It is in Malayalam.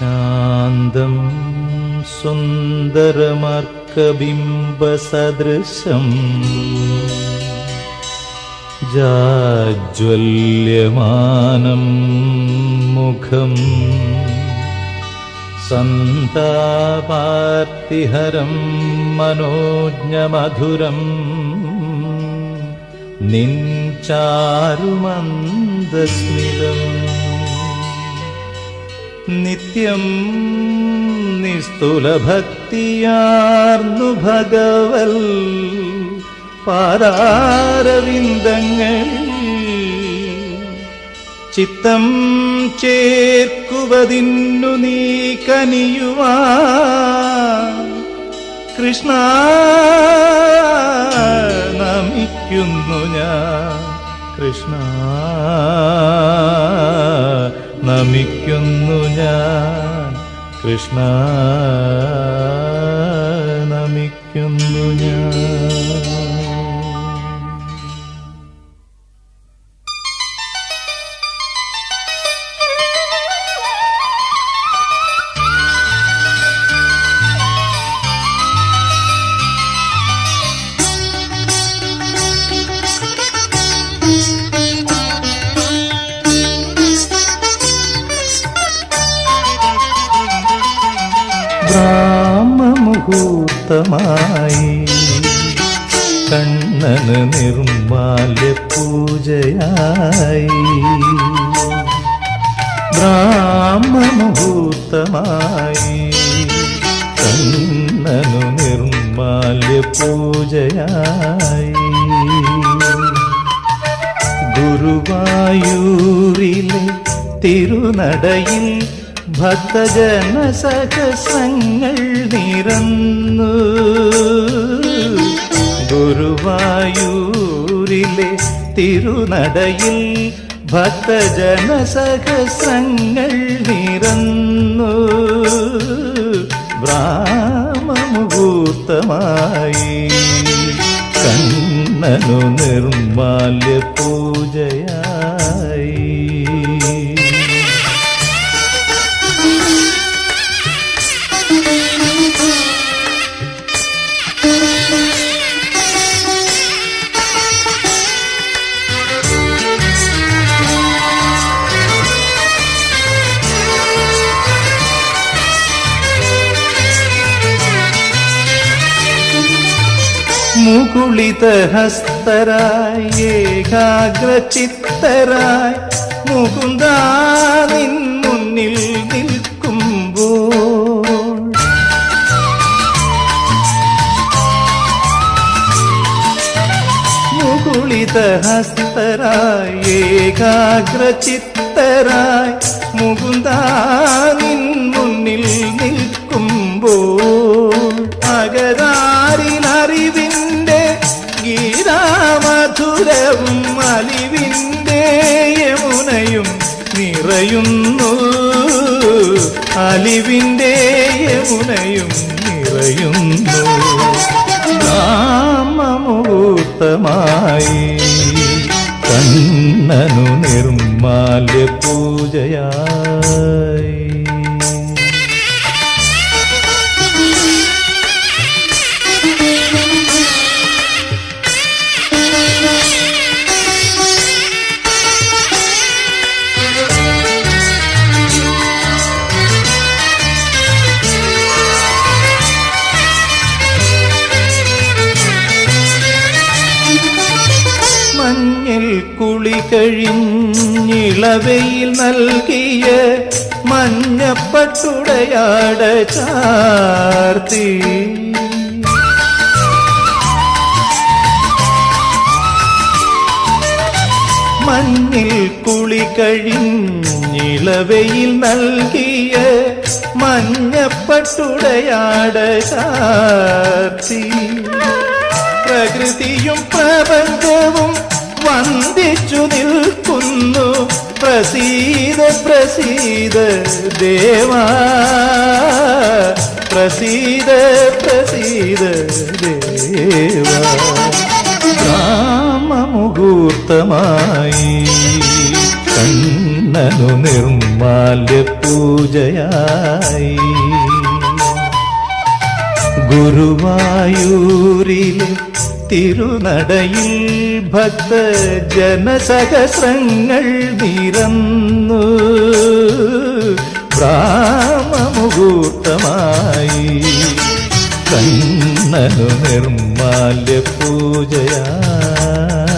शान्तं सुन्दरमर्कबिम्बसदृशम् जाज्वल्यमानं मुखम् सन्तापार्तिहरं मनोज्ञमधुरम् निञ्चारुमन्दस्मितम् നിത്യം നിസ്തുലഭക്തിയാർന്നു ഭഗവൽ. പാദാരവിന്ദങ്ങളിൽ ചിത്തം ചേർക്കുവതിന്നു നീ കനിയുവാ കൃഷ്ണ നമിക്കുന്നു ഞാൻ. കൃഷ്ണ നമിക്കുന്നു ഞാൻ. കൃഷ്ണ നമിക്കുന്നു ഞാൻ. ബ്രാഹ്മമുഹൂർത്തമായി കണ്ണന് നിർമാല്യ പൂജയായി. ബ്രാഹ്മമുഹൂർത്തമായി കണ്ണനു നിർമാല്യ പൂജയായി. ഗുരുവായൂരിലെ തിരുനടയിൽ ഭക്തജന സഹസ്രങ്ങൾ നിറന്നു ഗുരുവായൂരിലെ തിരുനടയിൽ ഭക്തജന സഹസ്രങ്ങൾ നിറന്നു ബ്രാഹ്മമുഹൂർത്തമായി കണ്ണനു നിർമാല്യ പൂജയായി മുകുളിത ഹസ്തരായി ഏകാഗ്രചിത്തരായി മുകുന്ദാ നിൻ മുന്നിൽ നിൽക്കുമ്പോൾ ഹസ്തരായി ഏകാഗ്രചിത്തരായി മുകുന്ദാ നിൻ മുന്നിൽ നിൽക്കുമ്പോൾ. അകതാരിൽ അറിവിന്റെ ഗീതാമധുരവും അലിവിന്റെ യമുനയും നിറയുന്നു. അലിവിന്റെ യമുനയും നിറയുന്നു. നാമമുഹൂർത്തമായി കണ്ണനു നിർമാല്യ പൂജയായി കുളി കഴിഞ്ഞിളവയിൽ നൽകിയ മഞ്ഞപ്പട്ടുടയാട ചാർത്തി മഞ്ഞിൽ കുളി കഴിഞ്ഞിളവയിൽ നൽകിയ മഞ്ഞപ്പട്ടുടയാട ചാർത്തി പ്രകൃതിയും പ്രപഞ്ചവും വന്ദിച്ചു നിൽക്കുന്നു. പ്രസീത പ്രസീത ദേവാ. പ്രസീത പ്രസീത ദേവാ. രാമമുഹൂർത്തമായി കണ്ണ കണ്ണനു നിർമാല്യ പൂജയായി. ഗുരുവായൂരിലെ തിരുനടയിൽ ഭക്ത ജനസഹസ്രങ്ങൾ നിരന്നു. ബ്രാഹ്മമുഹൂർത്തമായി കണ്ണനു നിർമാല്യ പൂജയായി